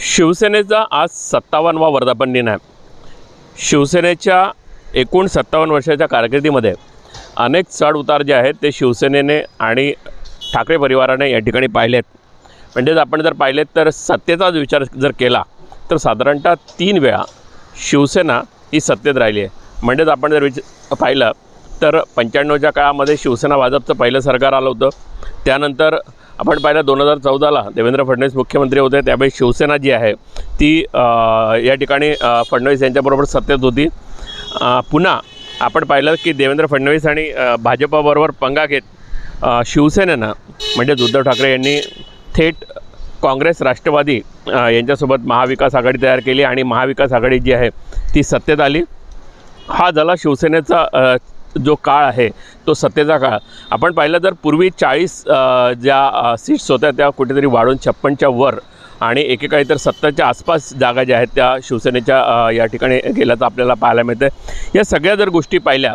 शिवसेनेचा आज सत्तावन्नवा वर्धापन दिन आहे. शिवसेनेच्या एकूण सत्तावन्न वर्षाच्या कारकिर्दीमध्ये अनेक चढ उतार जे आहेत ते शिवसेनेने आणि ठाकरे परिवाराने या ठिकाणी पाहिलेत. म्हणजेच आपण जर पाहिलेत तर सत्तेचाच विचार जर केला तर साधारणतः तीन वेळा शिवसेना ही सत्तेत राहिली आहे. म्हणजेच आपण जर विच पाहिलं तर पंच्याण्णवच्या काळामध्ये शिवसेना भाजपचं पहिलं सरकार आलं होतं. त्यानंतर आपण पाहिलं दोन हजार चौदाला देवेंद्र फडणवीस मुख्यमंत्री होते. त्यावेळी शिवसेना जी आहे ती या ठिकाणी फडणवीस यांच्याबरोबर सत्तेत होती. पुन्हा आपण पाहिलं की देवेंद्र फडणवीस आणि भाजपाबरोबर पंगा घेत शिवसेनेनं म्हणजेच उद्धव ठाकरे यांनी थेट काँग्रेस राष्ट्रवादी यांच्यासोबत महाविकास आघाडी तयार केली आणि महाविकास आघाडी जी आहे ती सत्तेत आली. हा झाला शिवसेनेचा जो काळ आहे तो सत्तेचा काळ. आपण पाहिलं तर पूर्वी चाळीस ज्या सीट्स होत्या त्या कुठेतरी वाढून छप्पनच्या वर आणि एकेकाळी तर सत्तरच्या आसपास जागा ज्या आहेत त्या शिवसेनेच्या या ठिकाणी गेल्याचं आपल्याला पाहायला मिळतं या सगळ्या जर गोष्टी पाहिल्या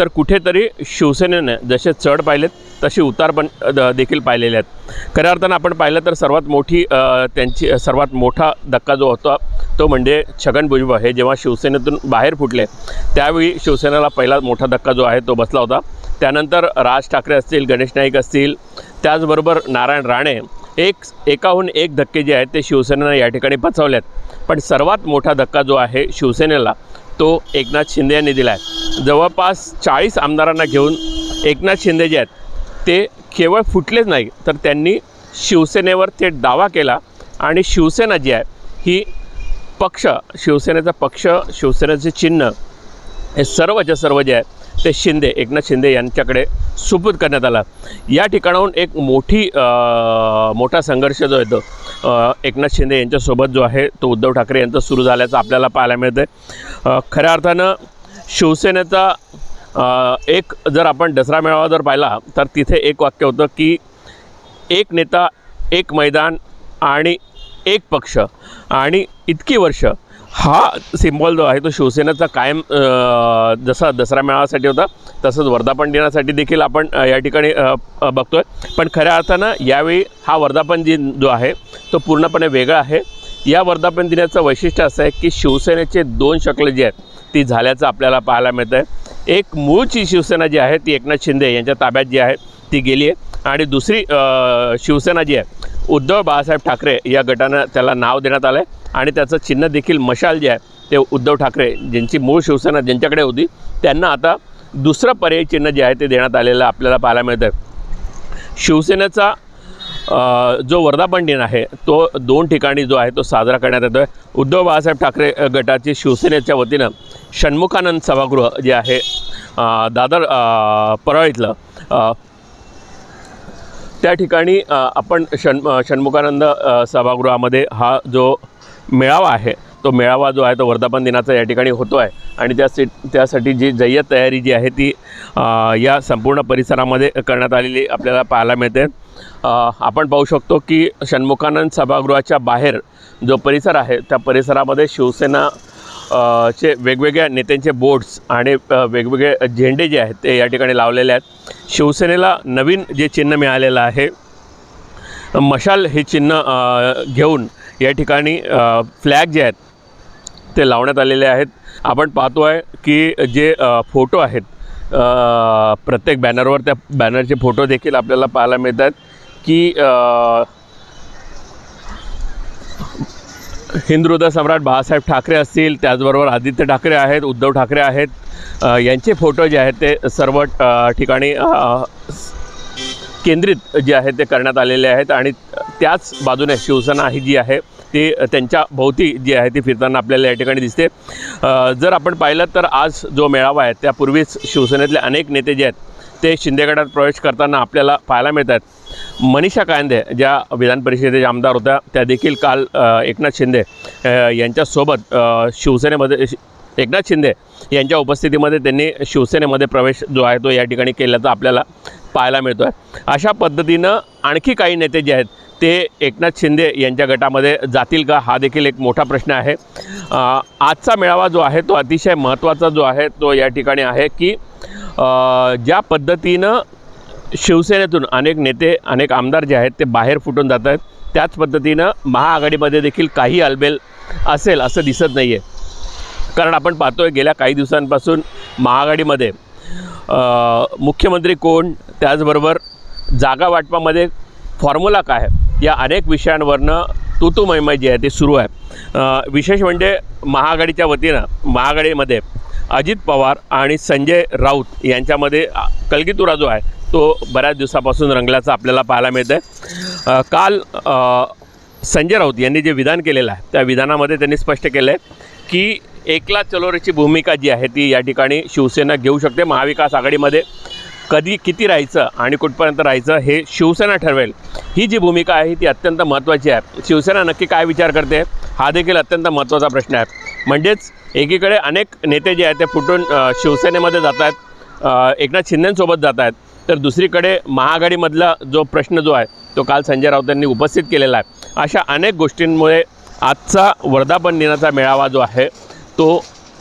तर कुठेतरी शिवसेनेनं जसे चढ पाहिलेत तसे उतार पण द- देखील पाहिलेले आहेत. खऱ्या अर्थानं आपण पाहिलं तर सर्वात मोठी त्यांची सर्वात मोठा धक्का जो होता तो म्हणजे छगन भुजबळ. हे जेव्हा शिवसेनेतून बाहेर फुटले त्यावेळी शिवसेनेला पहिला मोठा धक्का जो आहे तो बसला होता. त्यानंतर राज ठाकरे असतील गणेश नाईक असतील त्याचबरोबर नारायण राणे एक एकाहून एक धक्के जे आहेत ते शिवसेनेनं या ठिकाणी पचवलेत. पण सर्वात मोठा धक्का जो आहे शिवसेनेला तो एकनाथ शिंदे यांनी दिला आहे जवळपास चाळीस आमदारांना घेऊन एकनाथ शिंदे जे आहेत ते केवळ फुटलेच नाही तर त्यांनी शिवसेनेवर थेट दावा केला आणि शिवसेना जी आहे ही पक्ष शिवसेनेचा पक्ष शिवसेनेचे चिन्ह हे सर्वच्या सर्व जे आहे ते शिंदे एकनाथ शिंदे यांच्याकडे सुपूर्द करण्यात आला. या ठिकाणाहून एक मोठी मोठा संघर्ष जो येतो एकनाथ शिंदे यांच्यासोबत जो आहे तो उद्धव ठाकरे यांचा सुरू झाल्याचं आपल्याला पाहायला मिळतं खऱ्या अर्थानं शिवसेनेचा एक जर आपण दसरा मेळावा जर पाहिला तर तिथे एक वाक्य होतं की एक नेता एक मैदान आणि एक पक्ष आणि इतकी वर्ष हा सिम्बॉल जो आहे तो शिवसेनेचा कायम जसा दसरा मेळाव्यासाठी होता तसंच वर्धापन दिनासाठी देखील आपण या ठिकाणी बघतो आहे पण खऱ्या अर्थानं यावेळी हा वर्धापन दिन जो आहे तो पूर्णपणे वेगळा आहे. या वर्धापन दिनाचं वैशिष्ट्य असं आहे की शिवसेनेचे दोन शकले जे आहेत ती झाल्याचं आपल्याला पाहायला मिळतं आहे एक मूळची शिवसेना जी आहे ती एकनाथ शिंदे यांच्या ताब्यात जी आहे ती गेली आहे. आणि दुसरी शिवसेना जी आहे उद्धव बाळासाहेब ठाकरे या गटानं त्याला नाव देण्यात आलं आहे आणि त्याचं चिन्ह देखील मशाल जे आहे ते उद्धव ठाकरे ज्यांची मूळ शिवसेना ज्यांच्याकडे होती त्यांना आता दुसरं पर्यायी चिन्ह जे आहे ते देण्यात आलेलं आपल्याला पाहायला मिळतं आहे शिवसेनेचा जो वर्धापन दिन आहे तो दोन ठिकाणी जो आहे तो साजरा करण्यात येतो आहे उद्धव बाळासाहेब ठाकरे गटाची शिवसेनेच्या वतीनं षण्मुखानंद सभागृह जे आहे दादर अ, परळ इथलं त्या ठिकाणी आपण षण षण्मुखानंद सभागृहामध्ये हा जो मेळावा आहे तो मेळावा जो आहे तो वर्धापन दिनाचा या ठिकाणी होतो आहे आणि त्या सी त्यासाठी जी जय्यत तयारी जी आहे ती या संपूर्ण परिसरामध्ये करण्यात आलेली आपल्याला पाहायला मिळते. आपण पाहू शकतो की षण्मुखानंद सभागृहाच्या बाहेर जो परिसर आहे त्या परिसरामध्ये शिवसेना चे वेगवेगळ्या नेत्यांचे बोर्ड्स आणि वेगवेगळे झेंडे जे आहेत ते या ठिकाणी लावलेले आहेत. शिवसेनेला नवीन जे चिन्ह मिळालेलं आहे मशाल हे चिन्ह घेऊन या ठिकाणी फ्लॅग जे आहेत ते लावण्यात आलेले आहेत. आपण पाहतो आहे की जे फोटो आहेत प्रत्येक बॅनरवर त्या बॅनरचे फोटो देखील आपल्याला पाहायला मिळतात की अ, सम्राट बाळासाहेब ठाकरे असतील त्याचबरोबर आदित्य ठाकरे आहेत उद्धव ठाकरे आहेत यांचे फोटो जे आहेत ते सर्व ठिकाणी केंद्रित जे आहे ते करण्यात आलेले आहेत आणि त्याच बाजूने शिवसेना ही जी आहे ती त्यांच्या भोवती जी आहे ती फिरताना आपल्याला या ठिकाणी दिसते. जर आपण पाहिलं तर आज जो मेळावा आहे त्यापूर्वीच शिवसेनेतले अनेक नेते जे आहेत ते शिंदे गटात प्रवेश करताना आपल्याला पाहायला मिळत आहेत. मनीषा कायंदे ज्या विधान परिषदेच्या आमदार होत्या त्या देखील काल एकनाथ शिंदे यांच्यासोबत शिवसेनेमध्ये शि- एकनाथ शिंदे यांच्या उपस्थितीमध्ये त्यांनी शिवसेनेमध्ये प्रवेश जो आहे तो या ठिकाणी केल्याचा आपल्याला पाहायला मिळतो आहे अशा पद्धतीनं आणखी काही नेते जे आहेत ते एकनाथ शिंदे यांच्या गटामध्ये जातील का? हा देखील एक मोठा प्रश्न आहे. आजचा मेळावा जो आहे तो अतिशय महत्त्वाचा जो आहे तो या ठिकाणी आहे की ज्या पद्धतीनं शिवसेनेतून अनेक नेते अनेक आमदार जे आहेत ते बाहेर फुटून जात आहेत. त्याच पद्धतीनं महाआघाडीमध्ये देखील काही अलबेल असेल असं दिसत नाही आहे कारण आपण पाहतो आहे गेल्या काही दिवसांपासून महाआघाडीमध्ये मुख्यमंत्री कोण त्याचबरोबर जागा वाटपामध्ये फॉर्म्युला काय आहे या अनेक विषयांवरनं तू तू मैमय जी आहे ते सुरू आहे. विशेष म्हणजे महाआघाडीच्या वतीनं महाआघाडीमध्ये अजित पवार आणि संजय राऊत यांच्यामध्ये कलगीतुरा जो आहे तो बऱ्याच दिवसापासून रंगल्याचा आपल्याला पाहायला मिळतं आहे काल संजय राऊत यांनी जे विधान केलेलं आहे त्या विधानामध्ये त्यांनी स्पष्ट केलं आहे की एकला चलोरीची भूमिका जी आहे ती या ठिकाणी शिवसेना घेऊ शकते. महाविकास आघाडीमध्ये कधी किती राहायचं आणि कुठपर्यंत राहायचं हे शिवसेना ठरवेल. ही जी भूमिका आहे ती अत्यंत महत्त्वाची आहे. शिवसेना नक्की काय विचार करते? हा देखील अत्यंत महत्त्वाचा प्रश्न आहे. म्हणजेच एकीकडे अनेक नेते जे आहेत ते फुटून शिवसेनेमध्ये जात आहेत एकनाथ शिंदेंसोबत जात आहेत. तर दुसरीकडे महाआघाडीमधला जो प्रश्न जो आहे तो काल संजय राऊत यांनी उपस्थित केलेला आहे. अशा अनेक गोष्टींमुळे आजचा वर्धापन दिनाचा मेळावा जो आहे तो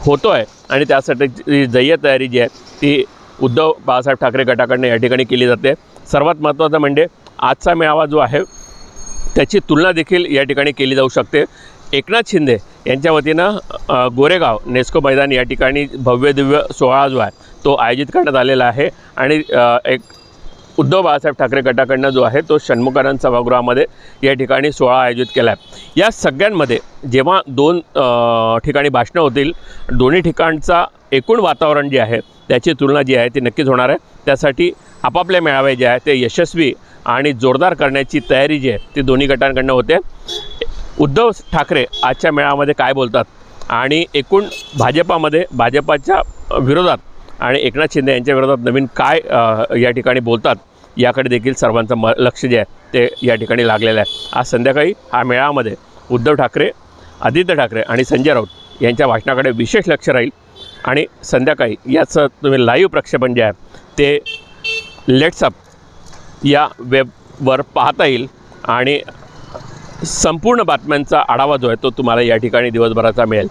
होतो आहे आणि त्यासाठी जी तयारी जी आहे ती उद्धव बाळासाहेब ठाकरे गटाकडनं या ठिकाणी केली जाते. सर्वात महत्त्वाचं म्हणजे आजचा मेळावा जो आहे त्याची तुलना देखील या ठिकाणी केली जाऊ शकते. एकनाथ शिंदे यांच्या वतीनं गोरेगाव नेस्को मैदान या ठिकाणी भव्य दिव्य सोहळा जो आहे तो आयोजित करण्यात आलेला आहे. आणि एक उद्धव बाळासाहेब ठाकरे गटाकडनं जो आहे तो षण्मुखानंद सभागृहामध्ये या ठिकाणी सोहळा आयोजित केला आहे या सगळ्यांमध्ये जेव्हा दोन ठिकाणी भाषणं होतील दोन्ही ठिकाणचा एकूण वातावरण जे आहे त्याची तुलना जी आहे ती नक्कीच होणार आहे. त्यासाठी आपापले मेळावे जे आहे ते यशस्वी आणि जोरदार करण्याची तयारी जी आहे ती दोन्ही गटांकडनं होते. उद्धव ठाकरे आजच्या मेळाव्यामध्ये काय बोलतात? आणि एकूण भाजपामध्ये भाजपाच्या विरोधात आणि एकनाथ शिंदे यांच्या विरोधात नवीन काय या ठिकाणी बोलतात? याकडे देखील सर्वांचं म लक्ष जे आहे ते या ठिकाणी लागलेलं आहे. आज संध्याकाळी हा मेळाव्यामध्ये उद्धव ठाकरे आदित्य ठाकरे आणि संजय राऊत यांच्या भाषणाकडे विशेष लक्ष राहील. आणि संध्याकाळी याचं तुम्ही लाईव्ह प्रक्षेपण जे आहे ते लेट्सअप या वेबवर पाहता येईल. आणि संपूर्ण बातम्यांचा आढावा जो आहे तो तुम्हाला या ठिकाणी दिवसभराचा मिळेल.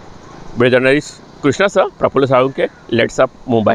वेळ जर्नलिस्ट कृष्णासह प्रफुल्ल साळुंके लेट्सअप मुंबई.